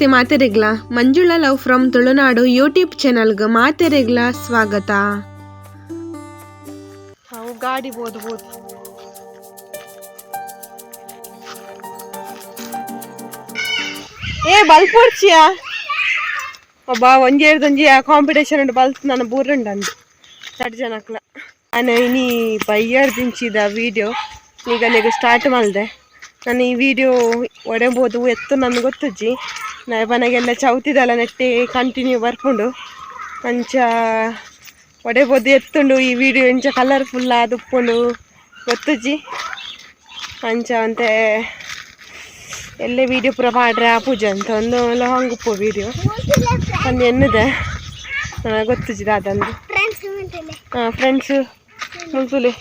ನಮಸ್ತೆ ಮಾತೆರೆಗ್ಲ Manjula love from Tulunadu YouTube ಚಾನಲ್ಗೆ ಮಾತೆರೆಗ್ಲ ಸ್ವಾಗತ. ನಾವು ಗಾಡಿ ಬೋದು ಏ, ಬಲ್ಪ್ ಹೊಡ್ಚಿಯಾ ಒಬ್ಬ ಒಂಜಿ ಒಂಜಿ ಕಾಂಪಿಟೇಷನ್ ಉಂಟು, ಬಲ್ಪ್ ನಾನು ಬೂರುಂಡು ಅಂದು. ತಡ್ ಜನಕ್ಲ ನಾನು ಇನಿ ಬೈಯರ್ ವೀಡಿಯೋ ವಿಡಿಯೋ ಈಗ ನೀವು ಸ್ಟಾರ್ಟ್ ಮಾಡಿದೆ. ನಾನು ಈ ವಿಡಿಯೋ ಒಡೆಬೋದು ಎತ್ತು ನನಗೆ ಗೊತ್ತಜ್ಜಿ ನಾ ಮನೆಗೆಲ್ಲ ಚೌತಿದಲ್ಲ ನೆಟ್ಟಿ ಕಂಟಿನ್ಯೂ ಬರ್ಕೊಂಡು. ಅಂಚ ಒಡೆಬೋದು ಎತ್ತುಂಡು ಈ ವಿಡಿಯೋ ಇಂಚ ಕಲರ್ಫುಲ್ ಆದ ಉಪ್ಪುಂಡು ಗೊತ್ತುಜ್ಜಿ ಅಂಚ ಅಂತೆ ಎಲ್ಲೇ ವಿಡಿಯೋ ಪೂರ ಮಾಡ್ರೆ ಆ ಪೂಜೆ ಅಂತ ಒಂದು ಲಾಂಗ್ ಉಪ್ಪು ವಿಡಿಯೋ ಒಂದು ಎನ್ನದೆ. ಗೊತ್ತುಜ್ಜಿದ ಅದಂದು ಹಾಂ ಫ್ರೆಂಡ್ಸು ಮುಂಚೂಲಿ.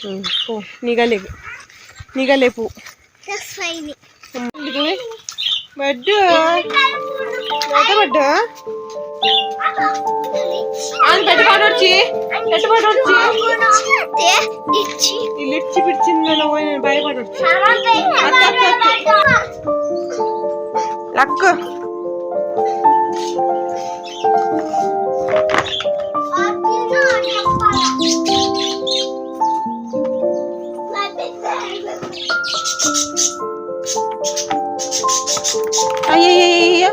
ಹ್ಞೂ ಓ ನಿಗಲೆ నీగలేపు బడ్డు. బడ్డు? పెట్టుబడి వచ్చి ఇల్లు ఇచ్చి పిడిచింది నేను భయపడి వచ్చి లక్కు. లక్ అయ్యయ్యయ్య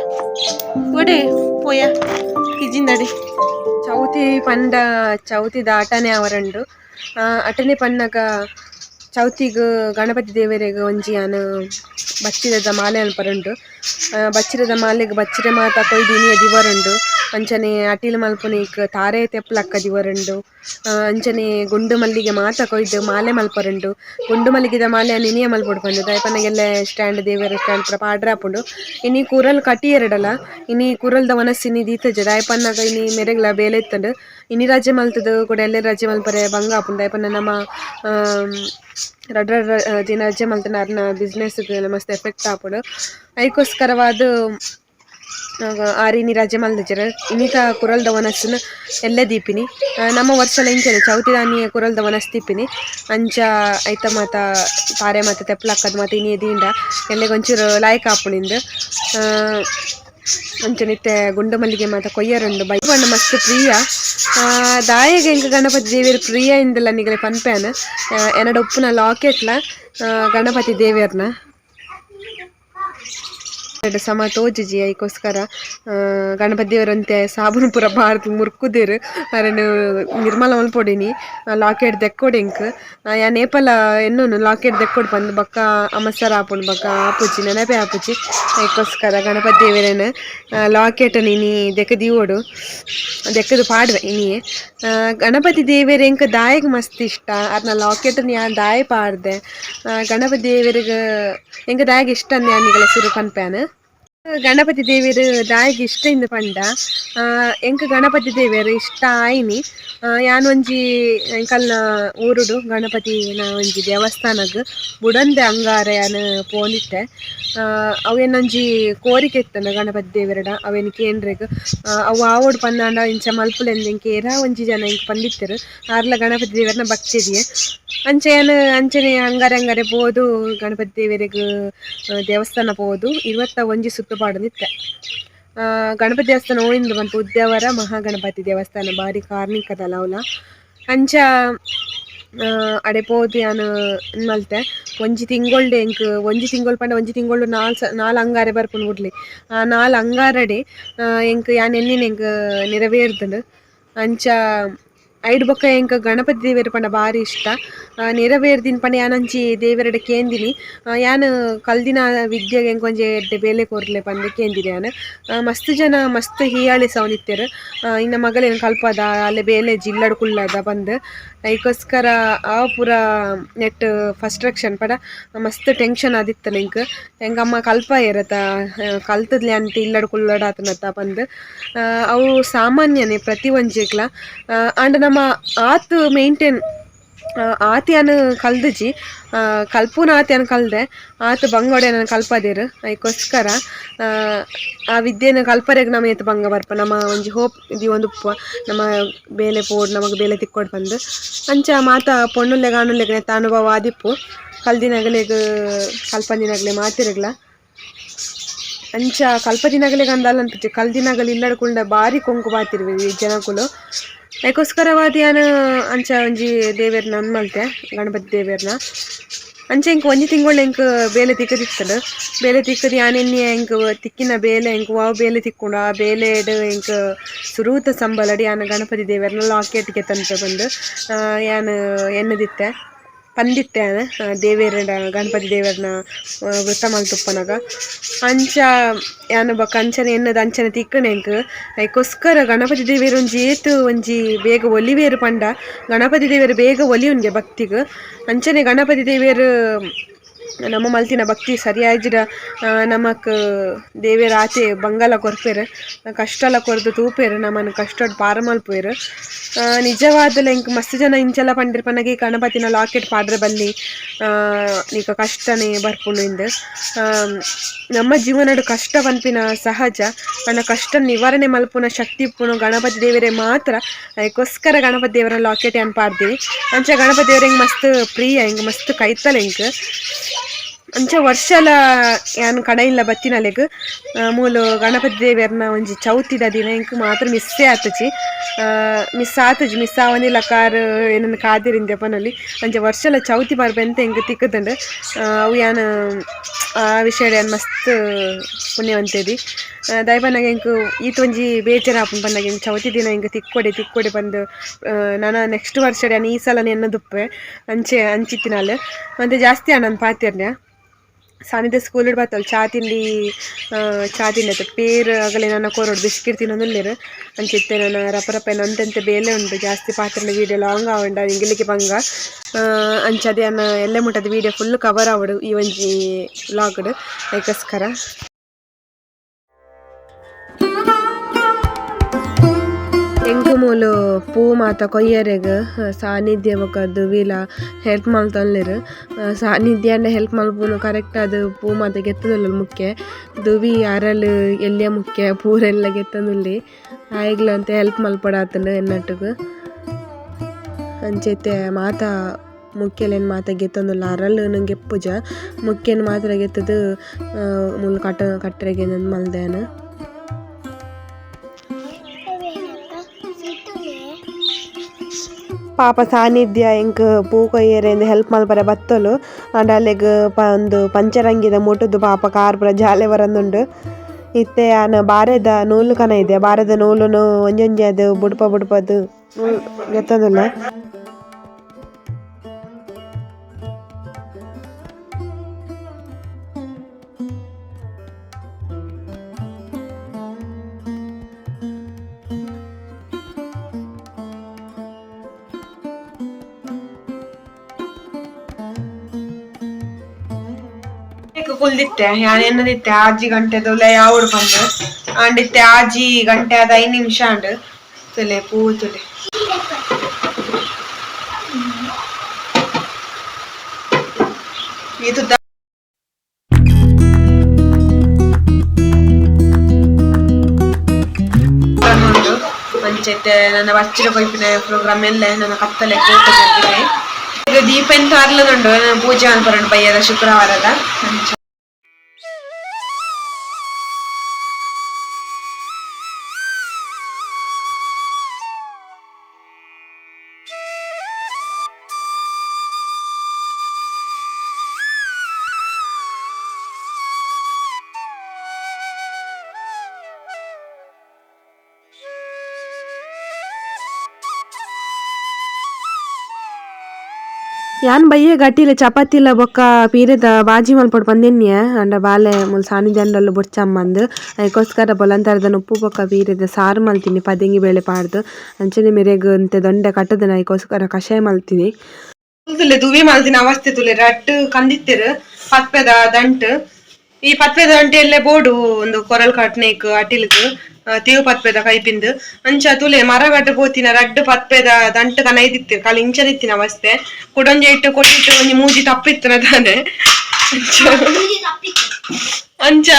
ఒడే పోయా కిజిందడి చౌతి పండ చౌతి దాటనే ಅವರಂಡು ಅಟನೆ ಪನ್ನಗ ಚೌತಿಗ್ ಗಣಪತಿ ದೇವರಿಗೆ ಒಂಜಿ ಆನ ಬಚ್ಚಿರದ ಮಾಲೆ ಅನ್ಪರುಂಡು ಬಚ್ಚಿರದ ಮಾಲೆಗ್ ಬಚ್ಚಿರೆ ಮಾತ ಕೊಯ್ದಿನಿ ದಿವರುಂಡು. ಅಂಚನೆ ಅಟಿಲ್ ಮಲ್ಪುನಿಕ್ ತಾರೆ ತೆಪ್ಪಲಕ್ಕ ದಿವರುಂಡು. ಅಂಚನೆ ಗುಂಡು ಮಲ್ಲಿಗೆ ಮಾತ ಕೊಯ್ದು ಮಾಲೆ ಮಲ್ಪರುಂಡು. ಗುಂಡು ಮಲ್ಲಿಗೆದ ಮಾಲೆ ನಿನಿಯ ಮಲ್ಪೊಡು ಪಂಡು ದಯಪನಗೆಲ್ಲ ಸ್ಟ್ಯಾಂಡ್ ದೇವರ ಸ್ಟ್ಯಾಂಡ್ ಪೂರ ಪಾಡ್ರಾಪುಂಡು ಇನಿ ಕೂರಲ್ ಕಟಿ ಎರಡಲ. ಇನಿ ಕೂರಲ್ದ ವನಸ್ಸಿನಿ ದೀತ ದಯಪನ್ನಗ ಇನಿ ಮೆರೆಗ್ಲ ಬೇಲೆ ಇನಿ ರಜೆ ಮಲ್ತದು ಕೂಡ ಎಲ್ಲೇ ರಜೆ ಮಲ್ಪರೆ ಬಂಗ ಆಪುಂಡು ದಯಪನ್ನ ನಮ್ಮ ರಡ್ರ ದಿನ ಅಜ್ಜೆ ಮಲ್ತನ ಅರ್ನ ಬಿಸ್ನೆಸ್ ಮಸ್ತ್ ಎಫೆಕ್ಟ್ ಆಪುಂಡು ಐಕೋಸ್ಕರವಾದ ಆರಿನಿ ರಜೆ ಮಲ್ದಿಜರ ಇನ್ನಿತ ಕುರಲ್ ದವನಸ್ಸನ್ನು ಎಲ್ಲ ದೀಪಿನಿ. ನಮ್ಮ ವರ್ಷಲ ಇಂಚನೆ ಚೌತಿ ದಾನಿ ಕುರಲ್ದ ವನಸ್ ದೀಪಿನಿ. ಅಂಚ ಐತ ಮಾತ, ಪಾರೆ ಮಾತ ತೆಪ್ಪಲಕ್ಕದ ಮಾತ, ಇನ್ನೇ ದೀಂಡ. ಎಲ್ಲೆಗ್ ಒಂಚೂರು ಲಾಯ್ಕ್ ಅಂಚನಿತ್ತೆ ಗುಂಡು ಮಲ್ಲಿಗೆ ಮಾತ ಕೊಯ್ಯರುಂಡು ಬೈ ಬಣ್ಣ ಮಸ್ತ್ ಪ್ರಿಯ. ಆ, ದಾಯಗೆ ಎಂಕ ಗಣಪತಿ ದೇವಿಯರ್ ಪ್ರಿಯ ಇಂದಲ್ಲ ನಿಗಲೆ ಪನ್ಪೇನ ಎನ್ನಡ ಉಪ್ಪುನ ಲಾಕೆಟ್ಲ ಆ, ಎರಡು ಸಮ ತೋಜುಜಿ ಐಕೋಸ್ಕರ ಗಣಪತಿ ದೇವರಂತೆ ಸಾಬೂನು ಪೂರ ಬಾರ್ದು ಮುರ್ಕುದೆರ್. ಅರನು ನಿರ್ಮಲ ಮಲ್ಪೊಡಿನಿ ಲಾಕೆಟ್ ದೆಕ್ಕೊಡೆಂಕ್ ಯಾ ನೇಪಲ ಎನ್ನೊನು ಲಾಕೆಟ್ ದೆಕ್ಕೊಡ್ ಬಂದು ಬಕ್ಕ ಅಮಸರ ಆಪುಂಡು ಬಕ್ಕ ಆಪುಜಿ ನೆನಪೆ ಆಪುಜಿ ಐಕೋಸ್ಕರ ಗಣಪತಿ ದೇವರನ ಲಾಕೆಟ್ ನೀನಿ ದೆಕ್ಕ ದಿವೋಡು ದೆಕ್ಕದು ಪಾಡ್ವೆ ಇನಿ ಗಣಪತಿ ದೇವರ ಎಂಕ ದಾಯಗ್ ಮಸ್ತ್ ಇಷ್ಟ. ಅದನ್ನ ಲಾಕೆಟ್ ಯಾ ದಾಯ ಪಾಡ್ದೆ. ಗಣಪತಿ ದೇವರಿಗೆ ಹೆಂಗ ದಾಯಿಗೆ ಇಷ್ಟ ಯಾನಿಗಳ ಸುರು ಗಣಪತಿ ದೇವಿರು ದಾಯಿಗೆ ಇಷ್ಟ ಇಂದ್ ಪಂಡ. ಎಂಕ್ ಗಣಪತಿ ದೇವಿಯರು ಇಷ್ಟ ಆಯ್ನಿ. ಯಾನ್ ಒಂಜಿ, ಎಂಕಲ್ನ ಊರುಡು ಗಣಪತಿನ ಒಂಜಿ ದೇವಸ್ಥಾನಗ್ ಬುಡಂದೆ ಅಂಗಾರ ಯಾನ್ ಪೋನಿತ್ತೆ ಅವೇನೊಂಜಿ ಕೋರಿಕೆ ಇತ್ತಂಡ ಗಣಪತಿ ದೇವಿರಡ ಅವೇನ್ ಕೇಂದ್ರಗ್ ಅವು ಆವೋಡು ಪನ್ನಾಂಡ ಇಂಚ ಮಲ್ಪುಲೆಂದು ಎಂಕ್ ಏರ ಒಂಜಿ ಜನ ಇಂಕ್ ಪಂದಿತ್ತರು ಆರ್ಲ ಗಣಪತಿ ದೇವರನ್ನ ಭಕ್ತಿದಿಯೆ. ಅಂಚೆ ಯಾನ್ ಅಂಚನೆ ಅಂಗಾರೆ ಅಂಗಾರೆ ಪೋದು ಗಣಪತಿ ದೇವರಿಗೆ ದೇವಸ್ಥಾನ ಪೋದು. ಇವತ್ತ ಒಂಜಿ ಸುತ್ತುಪಾಡು ಆ, ಗಣಪತಿ ದೇವಸ್ಥಾನ ಓಯಿಂದು ಬಂತು. ಉದ್ಯಾವರ ಮಹಾಗಣಪತಿ ದೇವಸ್ಥಾನ ಬಾರಿ ಕಾರ್ಣಿಕದಲ್ಲ ಅವಲ ಅಂಚ ಅಡೆಪೋದು ಅಡೆ ಪೋದು ಯಾನು ಮಲ್ತೆ ಒಂಜಿ ತಿಂಗೊಳ್ಡೆ ಎಂಕ್ ಒಂಜಿ ತಿಂಗೊಳ್ ಪಂಡ ಒಂಜಿ ತಿಂಗಳು ನಾಲ್ ನಾಲ್ ಅಂಗಾರೆ ಬರ್ಪುಂಡು ಬಿಡ್ಲಿ ಆ ನಾಲ್ ಅಂಗಾರಡೆ ಎಂಕ್ ಯಾನ್ ಎನ್ನಿನ ಎಂಕ್ ನೆರವೇರ್ದುಂಡು ಅಂಚ ಐಡ್ ಬೊಕ್ಕ ಎಂಕ ಗಣಪತಿ ದೇವೆರ್ ಪಂಡ ಬಾರಿ ಇಷ್ಟ. ನೆರವೇರ್ದಿನ ಪಂಡ ಯಾನಂಚಿ ದೇವರಡೆ ಕೇಂದಿನಿ. ಯಾನು ಕಲ್ದಿನ ವಿದ್ಯೆಗೆ ಎಂಕ್ ಒಂಜಿ ಎಡ್ಡೆ ಬೇಲೆ ಕೊರ್ಲೆ ಪಂದ್ ಕೇಂದಿನಿ ಯಾನ್. ಮಸ್ತ್ ಜನ ಮಸ್ತ್ ಹೀಯಾಳಿ ಸವನಿತ್ತೆರ್. ಇನ್ನ ಮಗಳೇನು ಕಲ್ಪದ, ಅಲ್ಲೆ ಬೇಲೆ ಜಿಲ್ಲಡ್ ಕುಳ್ಳದ ಬಂದ್ ಐಕೋಸ್ಕರ ಆ ಪೂರ ನೆಟ್ ಫಸ್ಟ್ ರಕ್ಷನ್ ಪಡ, ಮಸ್ತ್ ಟೆನ್ಷನ್ ಆದಿತ್ತ ನಿಂಕ್ ಹೆಂಗಮ್ಮ ಕಲ್ಪ ಇರತ್ತ ಕಲ್ತದ್ಲೆ ಅಂತ ಇಲ್ಲಡ್ ಕುಲ್ಲಡ್ ಆತನತ್ತ ಬಂದ್ ಅವು ಸಾಮಾನ್ಯನೇ ಪ್ರತಿ ಒಂಜಿಗ್ಲ ಆಂಡ ನಮ್ಮ ಆತ್ ಮೇಂಟೈನ್ ಆತಿಯನ್ ಕಲ್ದಜಿ ಕಲ್ಪುನ ಆತಿಯನ್ ಕಲ್ದೆ ಆತ ಬಂಗೋಡೆ ನಾನು ಕಲ್ಪದೇರು ಅದಕ್ಕೋಸ್ಕರ ಆ, ವಿದ್ಯೆನ ಕಲ್ಪರೆಗ್ ನಮ್ಮ ಏತ ಬಂಗ ಬರ್ಪ ನಮ್ಮ ಒಂಜಿ ಹೋಪ್ ಇದು ಒಂದು ಉಪ್ಪು ನಮ್ಮ ಬೇಲೆ ಪೋಡ್ ನಮಗೆ ಬೇಲೆ ತಿಕ್ಕೊಡ್ ಬಂದು. ಅಂಚ ಮಾತ ಪೊಣ್ಣುಲ್ಲೆ ಗಾಣುಲ್ಲೆಗ್ ನೆತ್ತ ಅನುಭವ ಆದಿಪ್ಪು ಕಲ್ದಿನಗಲೆಗ್ ಕಲ್ಪದಿನಾಗಲೇ ಮಾತಿರಗ್ಲ. ಅಂಚ ಕಲ್ಪ ದಿನಗಳಿಗೆ ಅಂದಾಲ ಅನ್ಪಿಚ್ಚು ಕಲ್ ದಿನಗಳು ಇಲ್ಲಡ್ಕೊಂಡ ಬಾರಿ ಕೊಂಕು ಬಾತಿರ್ವಿ ಜನಕುಲು. ಅದಕ್ಕೋಸ್ಕರವಾದಿ ಏನು ಅಂಚ ಒಂಜಿ ದೇವೆರ್ನ ಅನ್ಮಲ್ತೆ, ಗಣಪತಿ ದೇವೆರ್ನ ಅಂಚೆ ಇಂಕ ಒಂಜಿ ತಿಂಗಳು ಎಂಕ್ ಬೇಲೆ ತಿಕ್ಕದಿತ್ತಲ್ಲ ಬೇಲೆ ತಿಕ್ಕದು ಆನೆನ್ನಿ ಎಂಕ್ ತಿಕ್ಕಿನ ಬೇಲೆ ಎಂಕ್ ವಾವ್ ಬೇಲೆ ತಿಕ್ಕೊಂಡು. ಆ ಬೇಲೆಡ್ ಎಂಕ್ ಸುರೂತ ಸಂಬಳಡಿ ಯಾನ ಗಣಪತಿ ದೇವೆರ್ನ ಲಾಕೆಟ್ಗೆ ತಂತ ಬಂದು ಯಾನ್ ಎನ್ನದಿತ್ತೆ ಪಂದಿತ್ತೆ ದೇವೇರ ಗಣಪತಿ ದೇವೆರ್ನ ವೃತ್ತ ಮಲ್ತುಪ್ಪನಗ ಅಂಚ ಯಾನ್ ಬೊಕ ಅಂಚನೆ ಎನ್ನದ ಅಂಚನೆ ತಿಕ್ಕನೆ ಎಂಕ್ ಐಕೋಸ್ಕರ ಗಣಪತಿ ದೇವೆರ್ ಒಂಜಿ ಏತ್, ಒಂಜಿ ಬೇಗ ಒಲಿವೇರು ಪಂಡ, ಗಣಪತಿ ದೇವೆರ್ ಬೇಗ ಒಲಿಯುನ್ಗೆ ಭಕ್ತಿಗ್. ಅಂಚನೆ ಗಣಪತಿ ದೇವೆರ್ ನಮ್ಮ ಮಲ್ತಿನ ಭಕ್ತಿ ಸರಿಯಾಜಿರ ನಮಕ್ ದೇವೆರ್ ಆಚೆ ಬಂಗಾಲ ಕೊರ್ಪೆರ್ ಕಷ್ಟಲ ಕೊರ್ದು ತೂಪೆರ್, ನಮ್ಮನ್ನು ಕಷ್ಟಡ್ ಪಾರ ಮಲ್ಪುವೆರ್ ನಿಜವಾದ ಇಂಕ್ ಮಸ್ತ್ ಜನ ಇಂಚೆಲ್ಲ ಪಂಡಿರ್ ಪನಗೆ ಗಣಪತಿನ ಲಾಕೆಟ್ ಪಾಡ್ರೆ ಬಲ್ಲಿ ಈಗ ಕಷ್ಟನೇ ಬರ್ಪುಂಡು ಇಂದು. ನಮ್ಮ ಜೀವನಡ್ ಕಷ್ಟ ಪನ್ಪಿನ ಸಹಜ ನನ್ನ ಕಷ್ಟ ನಿವಾರಣೆ ಮಲ್ಪುನ ಶಕ್ತಿ ಗಣಪತಿ ದೇವರೇ ಮಾತ್ರ ಅದಕ್ಕೋಸ್ಕರ ಗಣಪತಿ ದೇವರ ಲಾಕೆಟ್ ಏನ್ ಪಾಡ್ತೀವಿ. ಅಂಚ ಗಣಪತಿ ದೇವರ ಹಿಂಗೆ ಮಸ್ತ್ ಪ್ರಿಯ ಹಿಂಗೆ ಮಸ್ತ್ ಕೈತಲ್ಲ ಹಿಂಗ್ ಅಂಚ ವರ್ಷಲ ಯಾನ್ ಕಡೆಯಿಲ್ಲ ಬತ್ತಿನಲೆಗ್ ಮೂಲು ಗಣಪತಿ ದೇವಿಯರ್ನ ಒಂಜಿ ಚೌತಿದ ದಿನ ಇಂಕ್ ಮಾತ್ರ ಮಿಸ್ಸೇ ಆತಜಿ ಮಿಸ್ ಆತಜಿ ಮಿಸ್ ಆವನಿಲ್ಲ ಕಾರ್ ಏನನ್ನ ಕಾದಿರಿಂದ ಪನಲ್ಲಿ ಅಂಚ ವರ್ಷಲ ಚೌತಿ ಬರ್ಬೆಂತ ಇಂಕ್ ತಿಕ್ಕುದುಂಡು ಆ, ಅವು ಯಾನ್ ಆ ವಿಷಯ ಯಾನ್ ಮಸ್ತ್ ಪುಣ್ಯವಂತೇದಿ. ದಯಪನ್ನಾಗ ಇಂಕ್ ಈತ ಒಂಜಿ ಬೇಜಾರ್ ಆಪುಂಡು ಪನ್ನಾಗ ಇಂಕ್ ಚೌತಿ ದಿನ ಇಂಕ್ ತಿಕ್ಕೊಡೆ ತಿಕ್ಕೊಡೆ ಬಂದು ನಾನು ನೆಕ್ಸ್ಟ್ ವರ್ಷ ಯಾನ್ ಈ ಸಲ ಎನ್ನದುಪ್ಪೆ ಅಂಚೆ ಅಂಚಿತ್ತಿನಾಲ್. ಮತ್ತೆ ಜಾಸ್ತಿ ಆನಂದ್ ಪಾತಿರ್ನ್ಯ ಸಾನಿದ ಸ್ಕೂಲ್ ಬತ್ತಲ್ ಚಾ ತಿಂಡಿ ಚಾ ತಿಂಡಿ ಪೇರ್ ಆಗಲೇ ನನ್ನ ಕೋರೋಡು ಬಿಸ್ಕಿಟ್ ತಿನ್ನೊಂದುಲ್ಲೇರು ಅಂಚಿತ್ತೆ ನನ್ನ ರಪ ರಪ ನೊಂತೆಂತೆ ಬೇಲೆ ಉಂಟು ಜಾಸ್ತಿ ಪಾತ್ರೆ ವೀಡಿಯೋ ಲಾಂಗ್ ಆವಂಡ ಇಂಗಿಲಿಕ್ಕೆ ಬಂಗ ಆ, ಅಂಚದೆ ಅನ್ನ ಎಲ್ಲೆ ಮುಟ್ಟದ ವೀಡಿಯೋ ಫುಲ್ ಕವರ್ ಆವಡು ಈ ಒಂಜಿ ವ್ಲಾಗ್ಡ್ ಅದಕ್ಕೋಸ್ಕರ. ಮೂಲು ಪೂ ಮಾತ ಕೊಯ್ಯರೆಗ್ ಸಾನ್ನಿಧ್ಯ ಬೊಕ ದುವಿಲ ಹೆಲ್ಪ್ ಮಲ್ತೊಲ್ಲೆರ್ ಸಾನ್ನಿಧ್ಯ ಹೆಲ್ಪ್ ಮಲ್ಪುನು ಕರೆಕ್ಟ್ ಅದು ಪೂ ಮಾತ ಗೆತ್ತದಲ್ಲ ಮುಖ್ಯ. ದುವಿ, ಅರಲ್ ಎಲ್ಲಿಯ ಮುಖ್ಯ, ಪೂರೆಲ್ಲ ಗೆತ್ತಂದುಲ್ಲೆ ಆಯ್ಗ್ಲ ಅಂತೆ ಹೆಲ್ಪ್ ಮಲ್ಪಡಾತಂಡು ಎನ್ನಟ್ಟಗ. ಅಂಚೈತೆ ಮಾತ ಮುಖ್ಯಲೇನು ಮಾತ ಗೆತ್ತೊಂದುಲ್ಲ. ಅರಲ್ ನಂಗೆ ಪೂಜ. ಮುಖ್ಯನ ಮಾತ್ರ ಗೆತ್ತದು ಮುಲ್ ಕಟ್ಟ, ಕಟ್ಟರೆಗೆ ಮಲ್ದೇನ. ಪಾಪ ಸಾನ್ನಿಧ್ಯ ಎಂಕ್ ಪೂ ಕೊಯ್ಯರೆಂದು ಹೆಲ್ಪ್ ಮಲ್ಪರೆ ಬತ್ತಲು. ಆಂಡ ಅಲೆಗ್ ಪ ಒಂದು ಪಂಚರಂಗಿದ ಮುಟ್ಟುದು ಪಾಪ ಕಾರ್ ಪೂರ ಜಾಲೆ ಬರೊಂದುಂಡು. ಇತ್ತೆ ಆನ ಬಾರೆದ ನೂಲು ಕನ ಇದೆ. ಬಾರೆದ ನೂಲುನು ಒಂಜೊಂಜಿ ಅದು ಬುಡ್ಪ ಬುಡ್ಪದು ಗೆತ್ತೊಂದುಲ್ಲ. ಕುಲ್ದಿತ್ತೆ ಯಾನ್ ಎನ್ನದಿತ್ತೆ? ಆಜಿ ಗಂಟೆದು ಯಾವಡು ಬಂದು. ಅಂಡಿತ್ತೆ ಆಜಿ ಗಂಟೆ ಆದ ಐದು ನಿಮಿಷ ಅಂಡ್ ತುಲೆ ಪೂ ತುಲೆ. ಇದು ಮಂಚೆತ್ತೆ ನನ್ನ ವಚ್ಚಿರ ಕೊಯ್ಪಿನ ಪ್ರೋಗ್ರಾಮ್ ಎಲ್ಲ ನನ್ನ ಕತ್ತಲೆ ಈಗ ದೀಪ ಎಂತ ಅರ್ಲದುಂಡು ಪೂಜೆ ಅನ್ಪರಣ ಬಯ್ಯದ ಶುಕ್ರವಾರದ. ಯಾನ್ ಬಯ್ಯ ಗಟ್ಟಿಲ ಚಪಾತಿಲ ಬೊಕ್ಕ ಪೀರೆದ ಬಾಜಿ ಮಲ್ಪೊಡು ಬಂದಿನ್ಯ? ಅಂಡ ಬಾಲೆ ಮುಲ್ ಸಾನಿಧ್ಯ ಅಂಡಲ್ಲ ಬೊಡ್ಚಮ್ಮಂದ್. ಅದಕ್ಕೋಸ್ಕರ ಬೊಲಂತರದನ ಉಪ್ಪು ಬೊಕ್ಕ ಪೀರೆದ ಸಾರು ಮಲ್ತೀನಿ, ಪದಂಗಿ ಬೇಳೆ ಪಾಡ್ದು. ಅಂಚನೆ ಮೆರೆಗ್ ಅಂತೆ ದೊಂಡೆ ಕಟ್ಟದನ ಅದಕ್ಕೋಸ್ಕರ ಕಷಾಯ ಮಲ್ತೀನಿ. ತುಲೆ ದುವಿ ಮಲ್ತಿನ ಅವಸ್ಥೆ ತುಲೆ ರಟ್ಟು ಕಂದಿತ್ತೆರ್ ಪತ್ಪೆದ ದಂಟ್. ಈ ಪತ್ಪೆದ ದಂಟೆಯಲ್ಲೇ ಬೋಡು ಒಂದು ಕೊರಲ್ ಕಟ್ನೇಕ್ ಅಟಿಲ್ಗ್ ತೇವು ಪತ್ಪೆದ ಕೈಪಿಂದು. ಅಂಚ ತುಲೆ ಮರಗಡ್ಡ ಪೋತಿನ ರಡ್ಡ್ ಪತ್ಪೆದ ದಂಟ್ ಕನೈದಿತ್ತಿರ್ ಕಾಲ ಇಂಚದಿತ್ತಿನ ಅವಸ್ಥೆ. ಕುಡೊಂಜೆ ಇಟ್ಟು ಕೊಟ್ಟಿಟ್ಟು ಒಂಜಿ ಮೂಜಿ ತಪ್ಪಿತ್ತನ ತಾನೆ. ಅಂಚ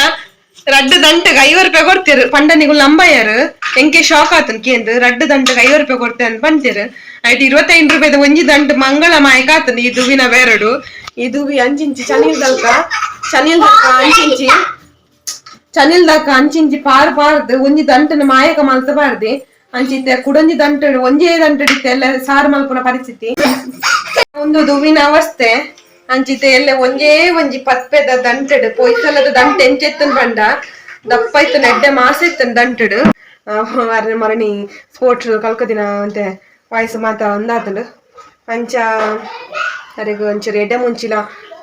ರಡ್ಡ್ ದಂಟಗ್ ಐವರ್ ರೂಪಾಯಿ ಕೊಡ್ತೀರು. ಪಂಡ ನಿಗುಲ್ ನಂಬಯ್ಯರ್. ಎಂಕೆ ಶಾಕ್ ಆತನ್ ಕೇಂದ್ರ ರಡ್ಡ್ ದಂಟಗ್ ಐವರ್ ರೂಪಾಯಿ ಕೊಡ್ತೇನೆ ಅಂತ ಬಂತೀರು ಆಯ್ತು ಇರುವತ್ತೈದು ರೂಪಾಯಿದ ಒಂಜಿ ದಂಟು ಮಂಗಳ ಮಾಯಕ ಆತನ್. ಈ ದುವಿನ ಬೇರಡು. ಈ ದುವಿ ಅಂಚಿಂಚಿ ಚನಿಲ್ ದಲ್ಕ. ಚನಿಲ್ ದಲ್ಕ ಅಂಚಿಂಚಿ. ಚನಿಲ್ದಾಕ ಅಂಚಿಂಚಿ ಪಾರ್ ಪಾರದು ಒಂಜಿ ದಂಟನ ಮಾಯಕ ಮಲ್ತಬಾರ್ದೆ ಅಂಚಿತ್ತೆ, ಕುಡೊಂಜಿ ದಂಟ ಒಂಜೇ ದಂಟ ಹಿಡಿತೆ ಎಲ್ಲ ಸಾರು ಮಲ್ಪುನ ಪರಿಸ್ಥಿತಿ. ಒಂದು ದುವಿನ ಅವಸ್ಥೆ. ಅಂಚಿತೆ ಎಲ್ಲ ಒಂಜೇ ಒಂಜಿ ಪತ್ಪೆದ ದಂಟಡು ಪೊಯ್ಸಲದ ದಂಟ ಎಂಚೆತ್ತನ್ ಬಂಡ ದಪ್ಪ ಇತ್ತು ನೆಡ್ಡೆ ಮಾಸ ಇತ್ತನ್ ದಂಟಡು ಮರಣಿ ಸ್ಪೋರ್ಟ್ಸ್ ಕಲ್ಕದಿನ ಅಂತೆ, ಪಾಯಸ ಮಾತ ಒಂದಾತಲು ಅಂಚ, ಅರೆಗ್ ಒಂಚೂರು ಎಡೆ ಮುಂಚಿಲ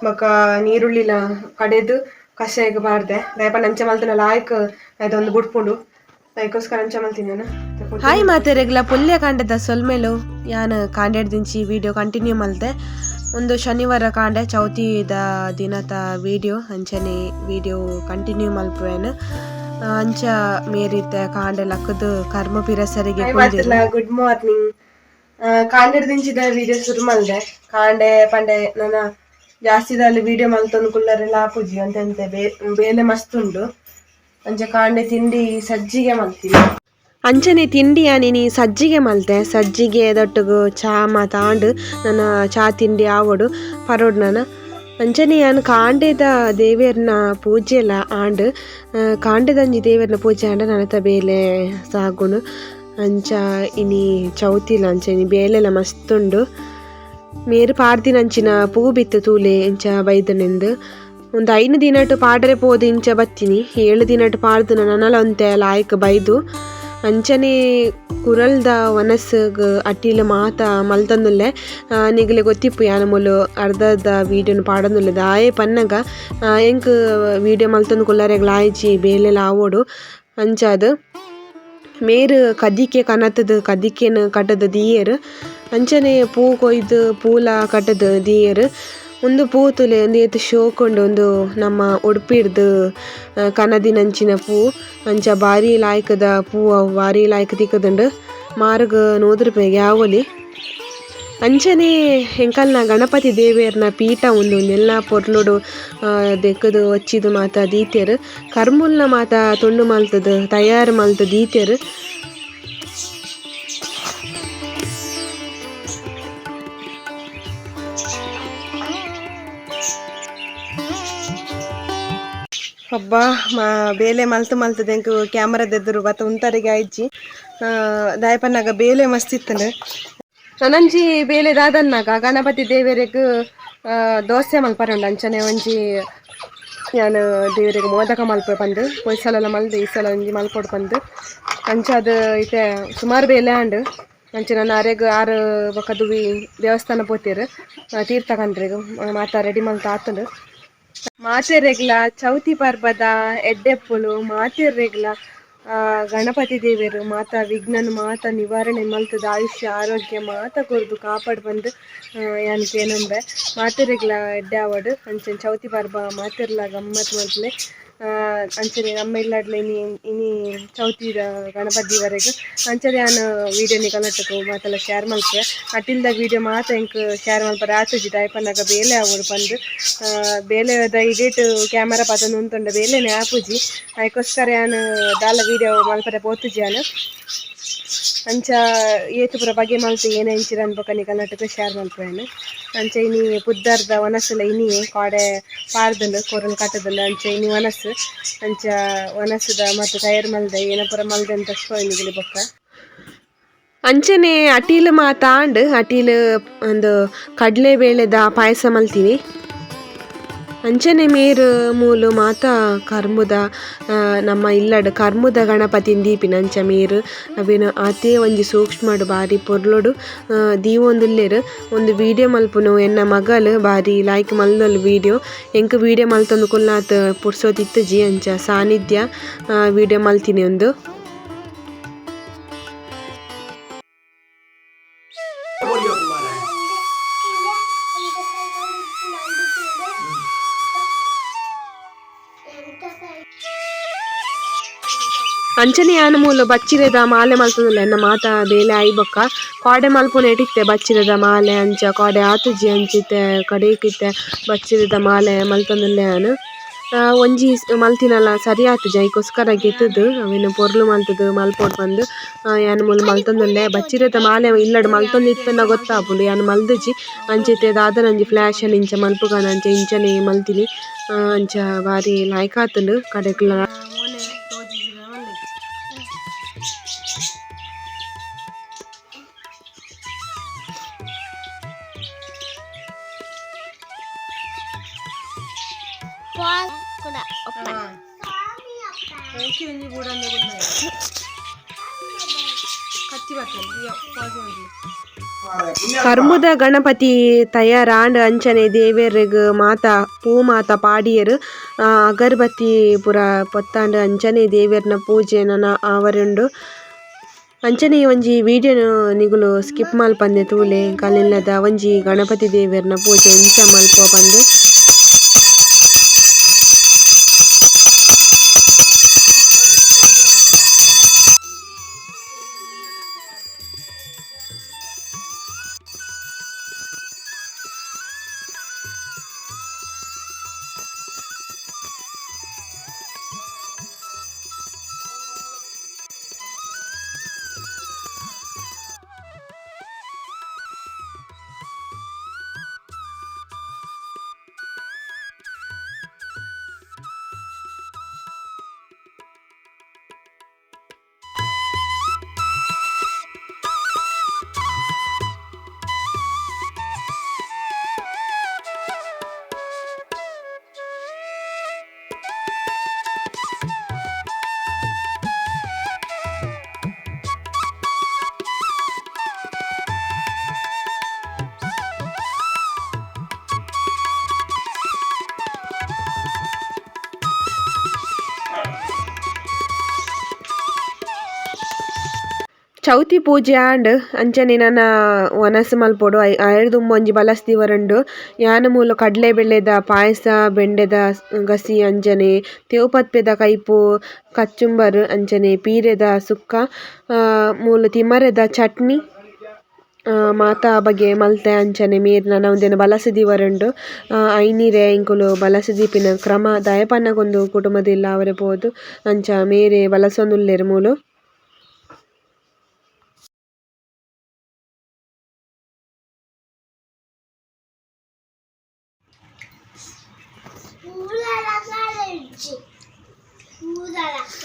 ಬೊಕ ನೀರುಳ್ಳಿಲ ಕಡೆದು ಕಷಾಯಗ್ ಬಾರ್ದೆ ದಯಪ ನಂಚೆ ಮಲ್ತಿನ ಲಾಯ್ಕ್ ಅದೊಂದು ಬುಡ್ಪುಂಡು ಅದಕ್ಕೋಸ್ಕರ ಅಂಚ ಮಲ್ತೀನಿ ನಾನು ಮಾತೆ ಮಾತೆರೆಗ್ಲ ಪುಲ್ಯ ಕಾಂಡದ ಸೊಲ್ಮೇಲು ಯಾನ್ ಕಾಂಡೆಡ್ ದಿಂಚಿ ವಿಡಿಯೋ ಕಂಟಿನ್ಯೂ ಮಲ್ತೆ ಒಂದು ಶನಿವಾರ ಕಾಂಡೆ ಚೌತಿದ ದಿನದ ವಿಡಿಯೋ ಅಂಚನೆ ವಿಡಿಯೋ ಕಂಟಿನ್ಯೂ ಮಲ್ಪುವೆನ್. ಅಂಚ ಮೇರಿತ ಕಾಂಡೆ ಲಕ್ಕದು ಕರ್ಮ ಪಿರಸರಿಗೆ ಗುಡ್ ಮಾರ್ನಿಂಗ್ ಕಾಂಡೆಡ್ ದಿಂಚಿದ ವಿಡಿಯೋ ಶುರು ಮಲ್ದೆ. ಕಾಂಡೆ ಪಂಡೆ ನನ್ನ ಜಾಸ್ತಿದಲ್ಲಿ ವಿಡಿಯೋ ಮಲ್ತೊಂದು ಕುಲ್ಲರೆಲ್ಲ ಅಂತೆ ಬೇ- ಬೇಲೆ ಮಸ್ತ್ ಉಂಡು ಅಂಚ ಕಾಂಡೆ ತಿಂಡಿ ಸಜ್ಜಿಗೆ ಮಲ್ತೀನಿ. ಅಂಚನೆ ತಿಂಡಿ ನೀನು ಸಜ್ಜಿಗೆ ಮಲ್ತೆ. ಸಜ್ಜಿಗೆ ದೊಟ್ಟಗು ಚಾ ಮಾತ ಆಂಡ್ ನನ್ನ ಚಾ ತಿಂಡಿ ಆವಡು. ಪರೋಡು ನಾನು. ಅಂಚನೆ ನಾನು ಕಾಂಡೆದ ದೇವಿಯರ್ನ ಪೂಜೆ ಎಲ್ಲ ಆಂಡ್. ಕಾಂಡೆದಂಜಿ ದೇವಿಯರ್ನ ಪೂಜೆ ಆಂಡ ನನತ ಬೇಲೆ ಸಾಗುಣು ಅಂಚ ಇನಿ ಚೌತಿಲ ಅಂಚನೆ ಬೇಲೆಲ ಮಸ್ತ್ ಉಂಡು ಮೇರು ಪಾಡ್ದಿನಂಚಿನ ಪೂ ಬಿತ್ತು ತೂಲೆ ಇಂಚ ಬೈದನೆಂದು. ಒಂದು ಐನು ದಿನಟು ಪಾಡರೆ ಪೋದು ಇಂಚ ಬತ್ತಿನಿ. ಏಳು ದಿನಟು ಪಾಡ್ದು ನನಲ ಒಂತೆ ಲಾಯ್ಕ್ ಬೈದು. ಅಂಚನೆ ಕುರಲ್ದ ವನಸ್ಗ್ ಅಟ್ಟಿಲ ಮಾತ ಮಲ್ತಂದುಲ್ಲೆ ನಿಗಲೆ ಗೊತ್ತಿಪ್ಪು ಯಾನ ಮೊಲು ಅರ್ಧದ ವೀಡಿಯೋನು ಪಾಡಂದುಲ್ಲೆ ದಾಯೆ ಪನ್ನಗ ಎಂಕ್ ವೀಡಿಯೋ ಮಲ್ತಂದು ಕುಲ್ಲರೆಗ್ ಲಾಯ್ಜಿ ಬೇಲೆಲ ಆವೋಡು ಅಂಚಾದು ಮೇರು ಕದಿಕೆ ಕನತದ, ಕದಿಕೆನ ಕಟ್ಟದ ದಿಯೇರು. ಅಂಚನೆ ಪೂ ಕೊಯ್ದು ಪೂಲ ದಿಯೇರು. ಒಂದು ಪೂ ತುಲೆ ಒಂದು ಏತ್ ಶೋಕೊಂಡು ಒಂದು ನಮ್ಮ ಉಡುಪಿಡ್ದು ಆ, ಕನದಿನಂಚಿನ ಪೂ. ಅಂಚ ಬಾರಿ ಲಾಯ್ಕದ ಪೂ ಅವು ಬಾರಿ ಲಾಯ್ಕ್ ಮಾರ್ಗ ನೂರು ರೂಪಾಯಿಗೆ ಯಾವಲಿ ಅಂಚನೆ ಹೆಂಕಲ್ನ ಗಣಪತಿ ದೇವಿಯರ್ನ ಪೀಠ ಉಂದು ಎಲ್ಲ ಪೊರ್ಲುಡು ದೆಕ್ಕದು ಒಚ್ಚಿದು ಮಾತ ದೀತೆರ್ ಕರ್ಮುಲ್ನ ಮಾತ ತುಂಡು ಮಲ್ತದ ತಯಾರು ಮಲ್ತ ದೀತೆರ್ ಹಬ್ಬ, ಮಾ, ಬೇಲೆ ಮಲ್ತು ಮಲ್ತು ದೆಂಕ್ ಕ್ಯಾಮರಾದ ಎದುರು ಬತ್ತ ಉಂತರಿಗೆ ಆಯ್ಜಿ. ದಾಯಪನ್ನಾಗ ಬೇಲೆ ಮಸ್ತ್ ಇತ್ತಂಡು ಬೇಲೆ ದಾದನ್ನಾಗ ಗಣಪತಿ ದೇವರಿಗೆ ದೋಸೆ ಮಲ್ಪರುಂಡು ಅಂಚನೆ ಒಂಜಿ. ನಾನು ದೇವರಿಗೆ ಮೋದಕ ಮಲ್ಪ ಬಂದು ಸಲ ಮಲ್ದು, ಈ ಸಲ ಒಂಜಿ ಮಲ್ಪೊಡು ಬಂದು ಅಂಚಾದ ಇತ್ತೆ ಸುಮಾರು ಬೇಲೆ ಆಂಡು. ಅಂಚೆ ನಾನು ಅರೆಗ್ ಆರು ಬೊಕ ದುವಿ ದೇವಸ್ಥಾನ ಪೋತೀರು ತೀರ್ಥ ಕಂಡ್ರಿಗೆ ಮಾತಾ ರೆಡಿ ಮಲ್ತ ಮಾತೆರೆಗ್ಲ ಚೌತಿ ಪರ್ಬದ ಎಡ್ಡೆಪ್ಪುಲು ಮಾತೆರೆಗ್ಲ ಗಣಪತಿ ದೇವರು ಮಾತ ವಿಘ್ನನ್ ಮಾತ ನಿವಾರಣೆ ಮಲ್ತದ ಆಯುಷ್ಯ ಆರೋಗ್ಯ ಮಾತ ಕೊರ್ದು ಕಾಪಾಡ್ ಬಂದು ಯಾನ್ ಏನಂಬೆ ಮಾತೆರೆಗ್ಲ ಎಡ್ಡೆ ಆವಡ್ ಅಂಚನೆ ಚೌತಿ ಪರ್ಬ ಮಾತೆರ್ಲ ಗಮ್ಮತ್ ಆ, ಅಂಚನೆ ನಮ್ಮ ಇಲ್ಲಾಡ್ಲ ಇನಿ ಇನಿ ಚೌತಿದ ಗಣಪತಿವರೆಗೆ ಅಂಚನೆ ನಾನು ವಿಡಿಯೋ ನಿಕಲಟ್ಟಕು ಮಾತೆಲ್ಲ ಶೇರ್ ಮಲ್ಪೆ ಅಟಿಲ್ದ ವಿಡಿಯೋ ಮಾತ ಎಂಕ್ ಶೇರ್ ಮಲ್ಪರೆ ಆತುಜಿ ದಾಯಪನ್ನಾಗ ಬೇಲೆ ಆವಡು ಬಂದು ಬೇಲೆ ಇಡೇಟ್ ಕ್ಯಾಮರಾ ಪಾತ ಉಂತುಂಡ ಬೇಲೆನೆ ಆಪುಜಿ ಅದಕ್ಕೋಸ್ಕರ ನಾನು ದಾಲ ವಿಡಿಯೋ ಮಲ್ಪರೆ ಪೋತುಜಿ ನಾನು. ಅಂಚ ಏತು ಪೂರ ಬಗೆ ಮಲ್ತು ಏನ ಇಂಚಿರ ನಿಕಲ್ ನಿಕಲ್ನಟಕ್ಕೆ ಶೇರ್ ಮಲ್ಪೇನು ಅಂಚ ಇನಿ ಪುದ್ದಾರ್ದ ವನಸ್ಸುಲ ಇನಿ ಕಾಡೆ ಪಾರ್ದುಂಡು ಕೊರಲ್ ಕಟ್ಟದುಂಡು ಅಂಚ ಇನಿ ವನಸ್ ಅಂಚ ವನಸ್ಸುದ ಮತ್ತು ತಯಾರು ಮಲ್ದೆ ಏನ ಪೂರ ಮಲ್ದೆ ಅಂತ ಇನಿಗಿಲಿ ಬೊಕ್ಕ. ಅಂಚನೆ ಅಟೀಲ್ ಮಾತಾಂಡ್ ಅಟೀಲ್ ಒಂದು ಕಡಲೆ ಬೇಳೆದ ಪಾಯಸ ಮಲ್ತೀನಿ ಅಂಚನೆ ಮೇರ್ ಮೂಲು ಮಾತ ಕರ್ಮುದ ನಮ್ಮ ಇಲ್ಲಡ್ ಕರ್ಮುದ ಗಣಪತಿ ದೀಪಿನ ಅಂಚ ಮೇರ್. ಅವಿನ ಆತೆ ಒಂಜಿ ಸೂಕ್ಷ್ಮಡು ಬಾರಿ ಪೊರ್ಲೊಡು ದೀವೊಂದುಲ್ಲೆರ್. ಒಂದು ವಿಡಿಯೋ ಮಲ್ಪುನು ಎನ್ನ ಮಗಲ್ ಬಾರಿ ಲೈಕ್ ಮಲ್ದೊಲ್ ವಿಡಿಯೋ. ಎಂಕ್ ವಿಡಿಯೋ ಮಲ್ತೊಂದು ಕುಲ್ಲಾತ್ ಪುರ್ಸೋತಿತ್ತುಜಿ ಅಂಚ ಸಾನ್ನಿಧ್ಯ ವಿಡಿಯೋ ಮಲ್ತಿನಿ ಒಂದು. ಅಂಚನೆ ಯಾನ ಮೂಲು ಬಚ್ಚಿರೆದ ಮಾಲೆ ಮಲ್ತುದಿಲ್ಲ ಎನ್ನ ಮಾತ ಬೇಲೆ ಐಬೊಕ್ಕ. ಕಾಡೆ ಮಲ್ಪುನ ಇಟ್ಟಿತ್ತೆ ಬಚ್ಚಿರೆದ ಮಾಲೆ ಅಂಚ ಕಾಡೆ ಆತುಜಿ ಅಂಚಿತ್ತೆ ಕಡೆಕಿತ್ತೆ ಬಚ್ಚಿರೆದ ಮಾಲೆ ಮಲ್ತೊಂದುಲ್ಲೆ ಆ, ಒಂಜಿ ಮಲ್ತಿನಲ ಸರಿ ಆತುಜ ಐಕೋಸ್ಕರ ಗೆತ್ತದು ಅವೇನು ಪೊರ್ಲು ಮಲ್ತದು ಮಲ್ಪೋಡ್ ಬಂದು ಯಾನು ಮೂಲು ಮಲ್ತೊಂದುಲ್ಲೆ ಬಚ್ಚಿರೆದ ಮಾಲೆ ಇಲ್ಲಡ್ ಮಲ್ತೊಂದಿತ್ತನ್ನ ಗೊತ್ತಾಪುಂಡು ಯಾನ್ ಮಲ್ದಜಿ ಅಂಚಿತ್ತೆ ದಾದನ ಒಂಜಿ ಫ್ಲಾಶ್ ಅಲ್ಲಿ ಇಂಚ ಮಲ್ಪುಗನ ಅಂಚ ಇಂಚನೆ ಮಲ್ತಿನಿ ಆ, ಅಂಚ ಬಾರಿ ಲಾಯ್ಕ್ ಆತುಂಡು ಓಕೆ ಒಂಜಿ ಬೂಡಂದ ಕತ್ತಿ ಕರ್ಮುದ ಗಣಪತಿ ತಯಾರಾಂಡ್ ಅಂಚನೆ ದೇವೆರ್ಗ್ ಮಾತ ಪೂ ಮಾತ ಪಾಡಿಯರ್ ಅಗರ್ಬತ್ತಿ ಪೂರ ಪೊತ್ತಾಂಡ್ ಅಂಚನೆ ದೇವೇರ್ನ ಪೂಜೆನ ಆವರುಂಡು. ಅಂಚನೆ ಒಂಜಿ ವಿಡಿಯೋನು ನಿಗುಲು ಸ್ಕಿಪ್ ಮಲ್ಪಂದೆ ತೂಲೆ, ಕಲಿಲ್ಲದ ಒಂಜಿ ಗಣಪತಿ ದೇವೇರ್ನ ಪೂಜೆ ಎಂಚ ಮಲ್ಪುವ ಚೌತಿ ಪೂಜೆ ಆಂಡ್ ಅಂಚನೆ ನನ್ನ ವನಸ್ ಮಲ್ಪೊಡು ಐ ಆಯರ್ದುಂಬ ಒಂಜಿ ಬಲಸ್ ದಿವರಂಡು ಯಾನ ಮೂಲು ಕಡ್ಲೆ ಬೆಳೆದ ಪಾಯಸ ಬೆಂಡೆದ ಗಸಿ ಅಂಚನೆ ತೇವುಪತ್ಪೆದ ಕೈಪು ಕಚ್ಚುಂಬರ್ ಅಂಚನೆ ಪೀರೆದ ಸುಕ್ಕ ಮೂಲು ತಿಮರೆದ ಚಟ್ನಿ ಮಾತ ಬಗೆ ಮಲ್ತೆ ಅಂಚನೆ ಮೀರ್ ನನ ಉಂದೆನ ಬಲಸದಿವರುಂಡು ಐನೀರೆ ಇಂಕುಲು ಬಲಸ ದೀಪಿನ ಕ್ರಮ ದಯಪನ್ನಗೊಂದು ಕುಟುಂಬದಿಲ್ಲ ಅವರೆ ಪೋದು ಅಂಚ ಮೇರೆ ಬಲಸೊಂದುಲ್ಲೆರ್ ಮೂಲು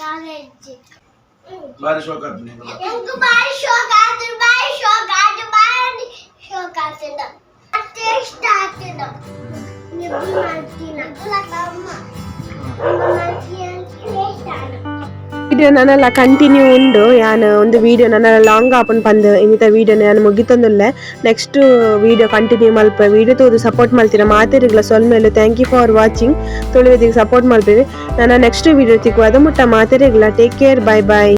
Ura college. ಬಾರಿ ಶೋಕ ಆಯ್ತು ನಿಂಗೆ ಎಂಕು ಬಾರಿ ಶೋಕ ಆಯ್ತು ಬಾರಿ ಶೋಕ ಆಯ್ತು ಬಾರಿ ಶೋಕ ಆಗ್ತದ ಅಷ್ಟೇ ಇಷ್ಟ ಆಗ್ತದ ನಿಬ್ಬಿ ಮಾಡ್ತೀನ ಅಮ್ಮ ಮಾಡ್ತೀನ ಟೇಸ್ಟ್ ಆಡ ವಿಡಿಯೋ ಕಂಟಿನ್ಯೂ ಉಂಡು. ಯಾನ್ ಒಂದು ವಿಡಿಯೋ ನನ್ನೆಲ್ಲ ಲಾಂಗ್ ಆಪನ್ ಪಂದ್ ಇನ್ನಿತ ವಿಡಿಯೋ ನಾನು ಮುಗಿತೊಂದುಲ್ಲೆ. ನೆಕ್ಸ್ಟ್ ವಿಡಿಯೋ ಕಂಟಿನ್ಯೂ ಮಲ್ಪ ವಿಡಿಯೋ ತೋದು ಸಪೋರ್ಟ್ ಮಾಡ್ತೀರ ಮಾತಿರಿಗ್ಲ ಸೊಲ್ ಮೇಲೆ ಥ್ಯಾಂಕ್ ಯು ಫಾರ್ ವಾಚಿಂಗ್ ತೊಳಿಯೋದಿಗೆ ಸಪೋರ್ಟ್ ಮಾಡ್ತೀವಿ ನನ್ನ ನೆಕ್ಸ್ಟ್ ವಿಡಿಯೋ ತಿಕ್ಕುವ ಅದು ಮುಟ್ಟ ಮಾತಿರಿಗ್ಲ. Take care bye bye